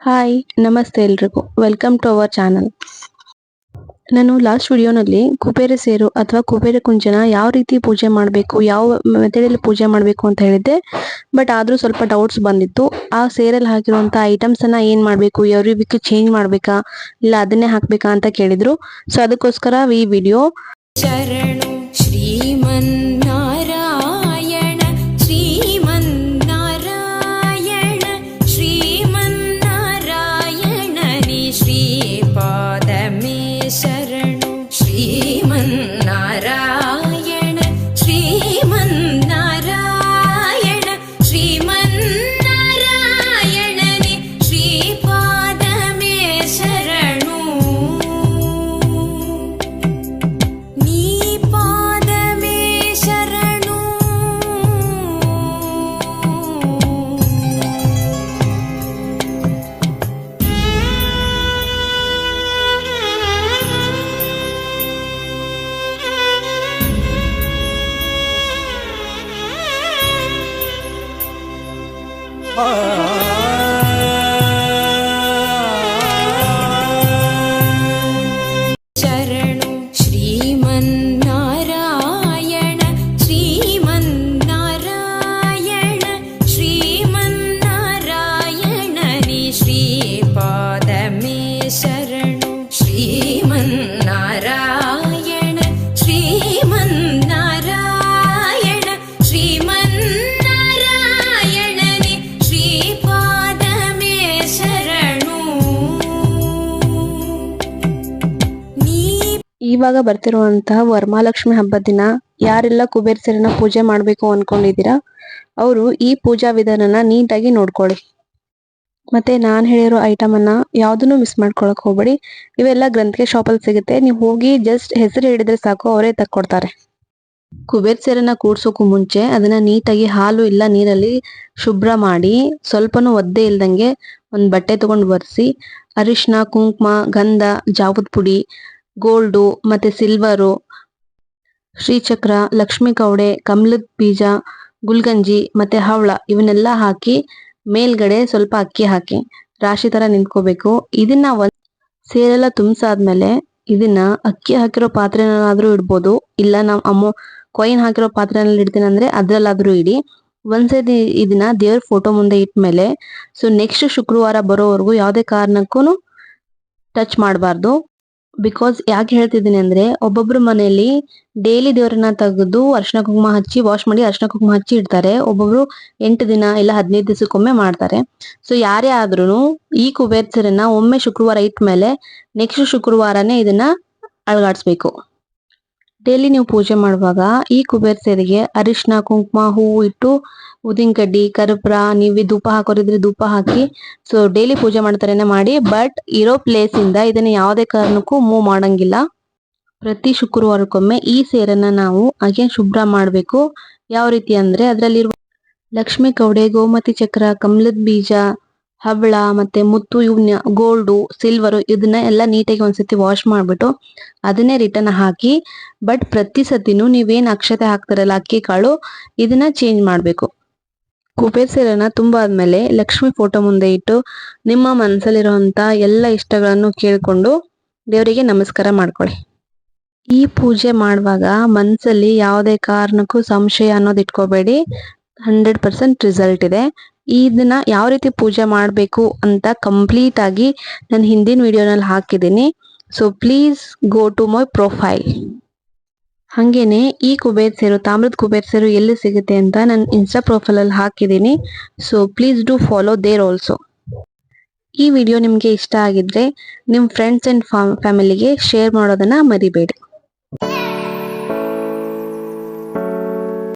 Hi ನಮಸ್ತೆ ಎಲ್ರಿಗೂ. Welcome to our channel ನಾನು ಲಾಸ್ಟ್ ವಿಡಿಯೋನಲ್ಲಿ ಕುಬೇರ ಸೇರು ಅಥವಾ ಕುಬೇರ ಕುಂಜನ ಯಾವ ರೀತಿ ಪೂಜೆ ಮಾಡಬೇಕು, ಯಾವ ಮೆಥಡಲ್ಲಿ ಪೂಜೆ ಮಾಡಬೇಕು ಅಂತ ಹೇಳಿದ್ದೆ. ಬಟ್ ಆದರೂ ಸ್ವಲ್ಪ ಡೌಟ್ಸ್ ಬಂದಿತ್ತು. ಆ ಸೇರಲ್ಲಿ ಹಾಕಿರುವಂಥ ಐಟಮ್ಸನ್ನು ಏನು ಮಾಡಬೇಕು ಎವ್ರಿ ಚೇಂಜ್ ಮಾಡಬೇಕಾ, ಇಲ್ಲ ಅದನ್ನೇ ಹಾಕಬೇಕಾ ಅಂತ ಕೇಳಿದರು. ಸೊ ಅದಕ್ಕೋಸ್ಕರ ಈ ವಿಡಿಯೋ ಶರಣು ಶ್ರೀಮನ್ನಾರ ಶರಣು ಇವಾಗ ಬರ್ತಿರುವಂತಹ ವರಮಹಾಲಕ್ಷ್ಮಿ ಹಬ್ಬದ ದಿನ ಯಾರೆಲ್ಲ ಕುಬೇರ ಸೇರನ್ನ ಪೂಜೆ ಮಾಡಬೇಕು ಅನ್ಕೊಂಡಿದ್ದೀರಾ, ಅವರು ಈ ಪೂಜಾ ವಿಧಾನನ ನೀಟಾಗಿ ನೋಡ್ಕೊಳ್ಳಿ. ಮತ್ತೆ ನಾನ್ ಹೇಳಿರೋ ಐಟಮ್ ಅನ್ನ ಯಾವ್ದನ್ನು ಮಿಸ್ ಮಾಡ್ಕೊಳಕ್ ಹೋಗ್ಬೇಡಿ. ಇವೆಲ್ಲ ಗ್ರಂಥಿಗೆ ಶಾಪಲ್ಲಿ ಸಿಗುತ್ತೆ. ನೀವು ಹೋಗಿ ಜಸ್ಟ್ ಹೆಸರು ಹಿಡಿದ್ರೆ ಸಾಕು, ಅವರೇ ತಕ್ಕೊಡ್ತಾರೆ. ಕುಬೇರ್ ಸೀರೆನ ಕೂಡ್ಸೋಕು ಮುಂಚೆ ಅದನ್ನ ನೀಟಾಗಿ ಹಾಲು ಇಲ್ಲ ನೀರಲ್ಲಿ ಶುಭ್ರ ಮಾಡಿ ಸ್ವಲ್ಪನೂ ಒದ್ದೆ ಇಲ್ದಂಗೆ ಒಂದ್ ಬಟ್ಟೆ ತಗೊಂಡು ಒರೆಸಿ ಅರಿಶಿನ ಕುಂಕುಮ, ಗಂಧ, ಜಾವದ್ ಪುಡಿ ಗೋಲ್ಡು ಮತ್ತೆ ಸಿಲ್ವರು, ಶ್ರೀಚಕ್ರ, ಲಕ್ಷ್ಮಿ ಕವಡೆ, ಕಮಲದ ಬೀಜ, ಗುಲ್ಗಂಜಿ ಮತ್ತೆ ಹವಳ ಇವನ್ನೆಲ್ಲ ಹಾಕಿ ಮೇಲ್ಗಡೆ ಸ್ವಲ್ಪ ಅಕ್ಕಿ ಹಾಕಿ ರಾಶಿ ತರ ನಿಂತ್ಕೋಬೇಕು. ಇದನ್ನ ಒಂದ್ ಸೇರೆಲ್ಲ ತುಂಬಿಸಾದ್ಮೇಲೆ ಇದನ್ನ ಅಕ್ಕಿ ಹಾಕಿರೋ ಪಾತ್ರೆನಾದ್ರೂ ಇಡ್ಬೋದು. ಇಲ್ಲ ನಾವು ಅಮ್ಮೊ ಕೊಯ್ನ್ ಹಾಕಿರೋ ಪಾತ್ರೆನಲ್ಲಿ ಇಡ್ತೀನಿ ಅಂದ್ರೆ ಅದ್ರಲ್ಲಾದ್ರೂ ಇಡಿ. ಒಂದ್ಸತಿ ಇದನ್ನ ದೇವ್ರ ಫೋಟೋ ಮುಂದೆ ಇಟ್ಮೇಲೆ, ಸೊ ನೆಕ್ಸ್ಟ್ ಶುಕ್ರವಾರ ಬರೋವರೆಗೂ ಯಾವುದೇ ಕಾರಣಕ್ಕೂ ಟಚ್ ಮಾಡಬಾರ್ದು. ಬಿಕಾಸ್ ಯಾಕೆ ಹೇಳ್ತಿದ್ದೀನಿ ಅಂದ್ರೆ ಒಬ್ಬೊಬ್ರು ಮನೆಯಲ್ಲಿ ಡೈಲಿ ದೇವರನ್ನ ತೆಗೆದು ಅರ್ಶನ ಕುಂಕುಮ ಹಚ್ಚಿ ವಾಶ್ ಮಾಡಿ ಅರ್ಶನ ಕುಂಕುಮ ಹಚ್ಚಿ ಇಡ್ತಾರೆ. ಒಬ್ಬೊಬ್ರು ಎಂಟು ದಿನ ಇಲ್ಲ ಹದಿನೈದು ದಿವಸಕ್ಕೊಮ್ಮೆ ಮಾಡ್ತಾರೆ. ಸೊ ಯಾರೇ ಆದ್ರೂ ಈ ಕುಬೇರ್ ಸೀರೆನ ಒಮ್ಮೆ ಶುಕ್ರವಾರ ಇಟ್ಟ ಮೇಲೆ ನೆಕ್ಸ್ಟ್ ಶುಕ್ರವಾರನೇ ಇದನ್ನ ಅಳಗಾಡಿಸ್ಬೇಕು. ಡೈಲಿ ನೀವು ಪೂಜೆ ಮಾಡುವಾಗ ಈ ಕುಬೇರ್ ಸೇರಿಗೆ ಅರಿಶಿನ, ಕುಂಕುಮ, ಹೂವು ಇಟ್ಟು ಉದಿನ ಕಡ್ಡಿ, ಕರ್ಪೂರ ನೀವು ಧೂಪ ಹಾಕೋರಿದ್ರೆ ಧೂಪ ಹಾಕಿ ಸೊ ಡೈಲಿ ಪೂಜೆ ಮಾಡ್ತಾರೇನೆ ಮಾಡಿ ಬಟ್ ಇರೋ ಪ್ಲೇಸ್ ಇಂದ ಇದನ್ನ ಯಾವುದೇ ಕಾರಣಕ್ಕೂ ಮೂವ್ ಮಾಡಂಗಿಲ್ಲ. ಪ್ರತಿ ಶುಕ್ರವಾರಕ್ಕೊಮ್ಮೆ ಈ ಸೇರನ್ನ ನಾವು ಅಗೇನ್ ಶುಭ್ರ ಮಾಡಬೇಕು. ಯಾವ ರೀತಿ ಅಂದ್ರೆ ಅದರಲ್ಲಿರುವ ಲಕ್ಷ್ಮಿ ಕೌಡೆ ಗೋಮತಿ ಚಕ್ರ, ಕಮಲದ ಬೀಜ ಹವಳ ಮತ್ತೆ ಮುತ್ತು ಇವನ್ನ ಗೋಲ್ಡು ಸಿಲ್ವರು ಇದನ್ನ ಎಲ್ಲ ನೀಟಾಗಿ ಒಂದ್ಸತಿ ವಾಶ್ ಮಾಡ್ಬಿಟ್ಟು ಅದನ್ನೇ ರಿಟರ್ನ್ ಹಾಕಿ ಬಟ್ ಪ್ರತಿ ಸತಿನೂ ನೀವೇನ್ ಅಕ್ಷತೆ ಹಾಕ್ತಾರಲ್ಲ ಅಕ್ಕಿ, ಕಾಳು, ಇದನ್ನ ಚೇಂಜ್ ಮಾಡ್ಬೇಕು. ಕುಬೇರ್ ಸೀರೆನ ತುಂಬಾದ್ಮೇಲೆ ಲಕ್ಷ್ಮಿ ಫೋಟೋ ಮುಂದೆ ಇಟ್ಟು ನಿಮ್ಮ ಮನಸ್ಸಲ್ಲಿರುವಂತ ಎಲ್ಲ ಇಷ್ಟಗಳನ್ನು ಕೇಳ್ಕೊಂಡು ದೇವರಿಗೆ ನಮಸ್ಕಾರ ಮಾಡ್ಕೊಳ್ಳಿ. ಈ ಪೂಜೆ ಮಾಡುವಾಗ ಮನ್ಸಲ್ಲಿ ಯಾವುದೇ ಕಾರಣಕ್ಕೂ ಸಂಶಯ ಅನ್ನೋದು ಇಟ್ಕೋಬೇಡಿ. ಹಂಡ್ರೆಡ್ ಪರ್ಸೆಂಟ್ ರಿಸಲ್ಟ್ ಇದೆ. ಇದನ್ನ ಯಾವ ರೀತಿ ಪೂಜೆ ಮಾಡಬೇಕು ಅಂತ ಕಂಪ್ಲೀಟ್ ಆಗಿ ನಾನು ಹಿಂದಿನ ವಿಡಿಯೋನಲ್ಲಿ ಹಾಕಿದ್ದೀನಿ. So please go to my profile ಹಂಗೇನೆ ಈ ಕುಬೇರ್ ಸೇರು, ತಾಮ್ರದ ಕುಬೇರ್ ಸೇರು ಎಲ್ಲಿ ಸಿಗುತ್ತೆ ಅಂತ ನಾನು ಇನ್ಸ್ಟಾ ಪ್ರೊಫೈಲ್ ಅಲ್ಲಿ ಹಾಕಿದ್ದೀನಿ. So please do follow there also ಈ ವಿಡಿಯೋ ನಿಮಗೆ ಇಷ್ಟ ಆಗಿದ್ರೆ ನಿಮ್ಮ ಫ್ರೆಂಡ್ಸ್ ಅಂಡ್ ಫ್ಯಾಮಿಲಿಗೆ ಶೇರ್ ಮಾಡೋದನ್ನ ಮರಿಬೇಡಿ.